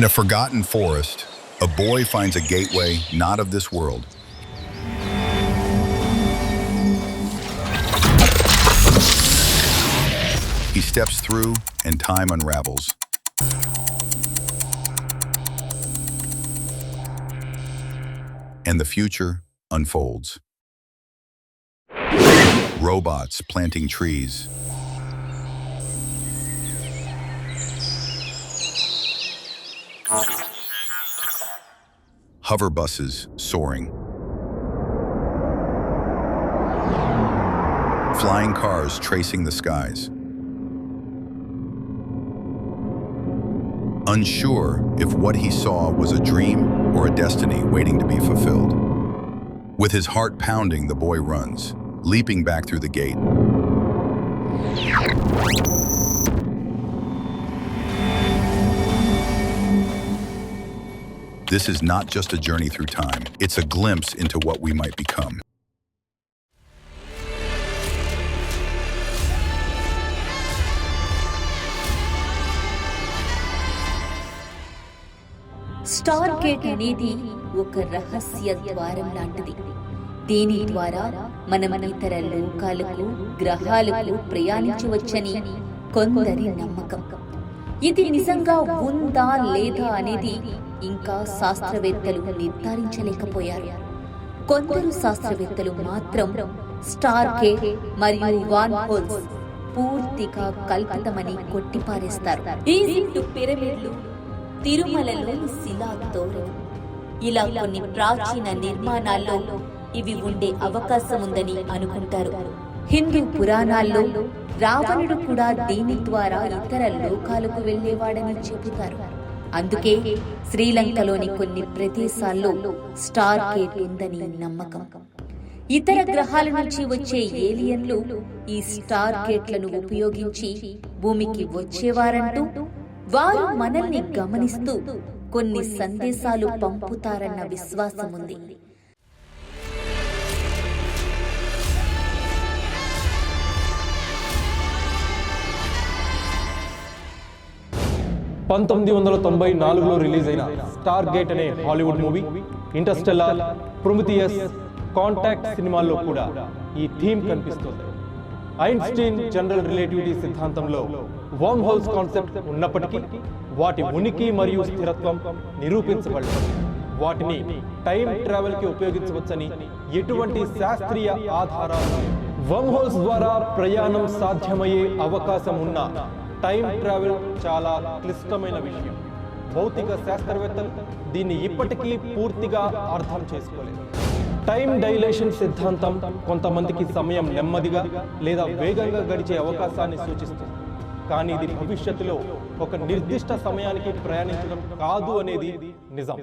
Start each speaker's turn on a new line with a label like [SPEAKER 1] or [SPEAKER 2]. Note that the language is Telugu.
[SPEAKER 1] In a forgotten forest, a boy finds a gateway not of this world. He steps through, and time unravels. And the future unfolds. Robots planting trees. Hover buses soaring. Flying cars tracing the skies. Unsure if what he saw was a dream or a destiny waiting to be fulfilled. With his heart pounding, the boy runs, leaping back through the gate. This is not just a journey through time, it's a glimpse into what we might become.
[SPEAKER 2] Stargate అనేది ఒక రహస్య ద్వారం లాంటిది దీని ద్వారా మనం ఇతర లోకాలకు గ్రహాలకు ప్రయాణించవచ్చని కొందరి నమ్మకం ఇది నిజంగా ఉందా లేదా అనేది ఇంకా శాస్త్రవేత్తలు నిర్ధారించలేకపోయారు. కొందరు శాస్త్రవేత్తలు మాత్రం స్టార్ గేట్ మరియు వాన్ హోల్స్ పూర్తిగా కల్పితమని కొట్టిపారేస్తారు. ఈజిప్టు పిరమిడ్లు తిరుమలలోని శిలా తోరణం ఇలా కొన్ని ప్రాచీన నిర్మాణాల్లో ఇవి ఉండే అవకాశం ఉందని అనుకుంటారు. హిందూ పురాణాల్లో రావణుడు కూడా దీని ద్వారా ఇతర లోకాలకు వెళ్ళేవాడని చెబుతారు. అందుకే శ్రీలంకలోని కొన్ని ప్రదేశాల్లో స్టార్ గేట్ ఉందని నమ్మకం. ఇతర గ్రహాల నుంచి వచ్చే ఏలియన్లు ఈ స్టార్ గేట్లను ఉపయోగించి భూమికి వచ్చేవారంటూ వారు మనల్ని గమనిస్తూ కొన్ని సందేశాలు పంపుతారన్న విశ్వాసం
[SPEAKER 3] పంతొమ్మిది వందల తొంభై నాలుగులో రిలీజ్ అయిన స్టార్ గేట్ అనే Hollywood movie Interstellar Prometheus contact సినిమాల్లో కూడా ఈ థీమ్ కనిపిస్తుంది. ఐన్స్టీన్ జనరల్ రిలేటివిటీ సిద్ధాంతంలో వామ్ హౌస్ కాన్సెప్ట్ ఉన్నప్పటికీ వాటి ఉనికి మరియు స్థిరత్వం నిరూపించబడలేదు. వాటిని టైం ట్రావెల్కి ఉపయోగించవచ్చని ఎటువంటి శాస్త్రీయ ఆధారాలు వమ్ వర్మ్ హోల్స్ ద్వారా ప్రయాణం సాధ్యమయ్యే అవకాశం ఉన్న టైం ట్రావెల్ చాలా క్లిష్టమైన విషయం. భౌతిక శాస్త్రవేత్తలు దీన్ని ఇప్పటికీ పూర్తిగా అర్థం చేసుకోలేదు. టైం డైలేషన్ సిద్ధాంతం కొంతమందికి సమయం నెమ్మదిగా లేదా వేగంగా గడిచే అవకాశాన్ని సూచిస్తుంది. కానీ ఇది భవిష్యత్తులో ఒక నిర్దిష్ట సమయానికి ప్రయాణించడం కాదు అనేది నిజం.